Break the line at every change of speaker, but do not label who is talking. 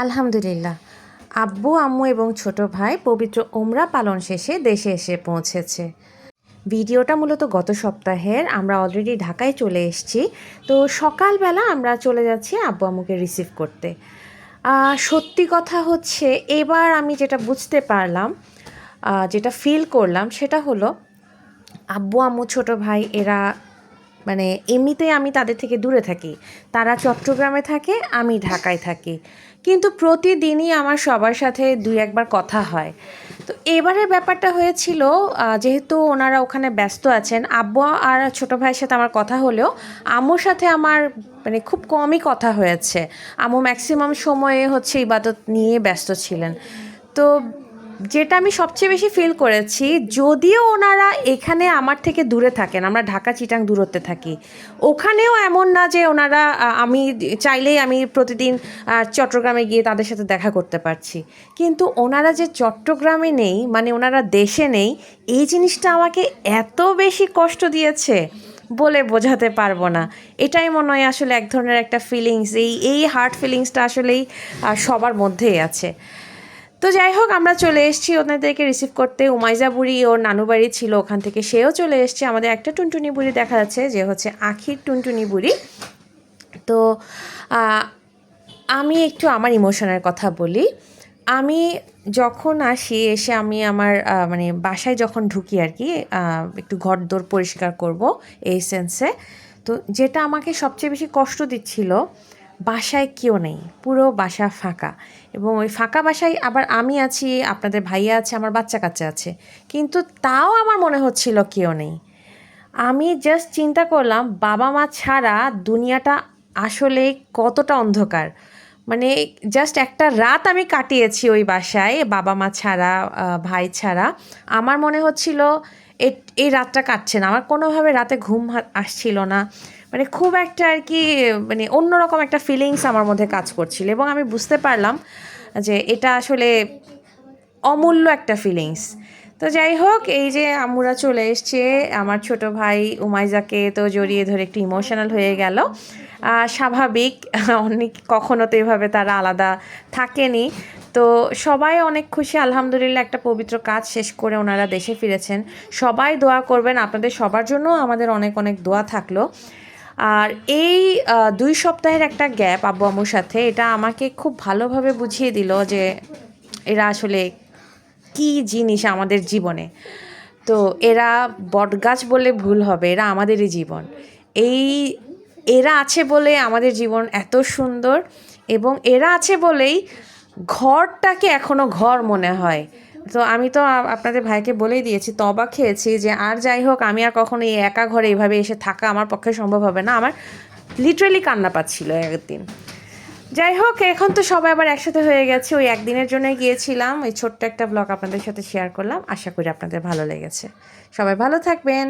আলহামদুলিল্লাহ। আব্বু, আম্মু এবং ছোট ভাই পবিত্র ওমরা পালন শেষে দেশে এসে পৌঁছেছে। ভিডিওটা মূলত গত সপ্তাহের, আমরা অলরেডি ঢাকায় চলে এসেছি। তো সকালবেলা আমরা চলে যাচ্ছি আব্বু, আম্মুকে রিসিভ করতে। সত্যি কথা হচ্ছে, এবার আমি যেটা বুঝতে পারলাম যেটা ফিল করলাম, সেটা হলো আব্বু, আম্মু, ছোট ভাই, এরা মানে এমনিতেই আমি তাদের থেকে দূরে থাকি। তারা চট্টগ্রামে থাকে, আমি ঢাকায় থাকি। কিন্তু প্রতিদিনই আমার সবার সাথে দুই একবার কথা হয়। তো এবারের ব্যাপারটা হয়েছিল যেহেতু ওনারা ওখানে ব্যস্ত আছেন, আব্বু আর ছোট ভাইয়ের সাথে আমার কথা হলেও আম্মুর সাথে আমার মানে খুব কমই কথা হয়েছে। আম্মু ম্যাক্সিমাম সময়ে হচ্ছে ইবাদত নিয়ে ব্যস্ত ছিলেন। তো যেটা আমি সবচেয়ে বেশি ফিল করেছি, যদিও ওনারা এখানে আমার থেকে দূরে থাকেন, আমরা ঢাকা চিটাং দূরত্বে থাকি, ওখানেও এমন না যে ওনারা আমি চাইলেই আমি প্রতিদিন চট্টগ্রামে গিয়ে তাদের সাথে দেখা করতে পারছি। কিন্তু ওনারা যে চট্টগ্রামে নেই মানে ওনারা দেশে নেই, এই জিনিসটা আমাকে এত বেশি কষ্ট দিয়েছে বলে বোঝাতে পারব না। এটাই মনে হয় আসলে এক ধরনের একটা ফিলিংস এই এই হার্ট ফিলিংসটা আসলেই সবার মধ্যেই আছে। তো যাই হোক আমরা চলে এসেছি ওনাদেরকে রিসিভ করতে। উমাইজা বুড়ি ওর নানু বাড়ি ছিল, ওখান থেকে সেও চলে এসছে। আমাদের একটা টুনটুনি বুড়ি দেখা যাচ্ছে, যে হচ্ছে আখির টুনটুনি বুড়ি। তো আমি একটু আমার ইমোশনের কথা বলি। আমি যখন আসি, এসে আমি আমার মানে বাসায় যখন ঢুকি আর কি একটু ঘর দোর পরিষ্কার করব, এই সেন্সে তো যেটা আমাকে সবচেয়ে বেশি কষ্ট দিচ্ছিল বাসায় কেউ নেই, পুরো বাসা ফাঁকা। এবং ওই ফাঁকা বাসায় আবার আমি আছি, আপনাদের ভাইয়া আছে, আমার বাচ্চা কাচ্চা আছে। কিন্তু তাও আমার মনে হচ্ছিল কেউ নেই। আমি জাস্ট চিন্তা করলাম, বাবা মা ছাড়া দুনিয়াটা আসলে কতটা অন্ধকার। মানে জাস্ট একটা রাত আমি কাটিয়েছি ওই বাসায়, বাবা মা ছাড়া ভাই ছাড়া। আমার মনে হচ্ছিল এই রাতটা কাটছে না। আমার কোনোভাবে রাতে ঘুম আসছিল না। মানে খুব একটা আর কি মানে অন্যরকম একটা ফিলিংস আমার মধ্যে কাজ করছিল এবং আমি বুঝতে পারলাম যে এটা আসলে অমূল্য একটা ফিলিংস তো যাই হোক, এই যে আমরা চলে এসছে, আমার ছোট ভাই উমাইজাকে তো জড়িয়ে ধরে একটু ইমোশনাল হয়ে গেল। স্বাভাবিক, অনেক কখনো তো এভাবে তারা আলাদা থাকেনি। তো সবাই অনেক খুশি, আলহামদুলিল্লাহ একটা পবিত্র কাজ শেষ করে ওনারা দেশে ফিরেছেন। সবাই দোয়া করবেন, আপনাদের সবার জন্য আমাদের অনেক অনেক দোয়া থাকল। আর এই দুই সপ্তাহের একটা গ্যাপ আব্বু আম্মুর সাথে, এটা আমাকে খুব ভালোভাবে বুঝিয়ে দিল যে এরা আসলে কি জিনিস আমাদের জীবনে? তো এরা বটগাছ বলে ভুল হবে, এরা আমাদেরই জীবন। এই এরা আছে বলে আমাদের জীবন এত সুন্দর এবং এরা আছে বলেই ঘরটাকে এখনও ঘর মনে হয়। তো আমি তো আপনাদের ভাইকে বলেই দিয়েছি, তবা খেয়েছি যে আর যাই হোক, আমি আর কখনো এই একা ঘরে এইভাবে এসে থাকা আমার পক্ষে সম্ভব হবে না। আমার লিটারেলি কান্না পাচ্ছিল একদিন। যাই হোক, এখন তো সবাই আবার একসাথে হয়ে গেছে। ওই একদিনের জন্য গিয়েছিলাম। ওই ছোট্ট একটা ব্লগ আপনাদের সাথে শেয়ার করলাম। আশা করি আপনাদের ভালো লেগেছে। সবাই ভালো থাকবেন।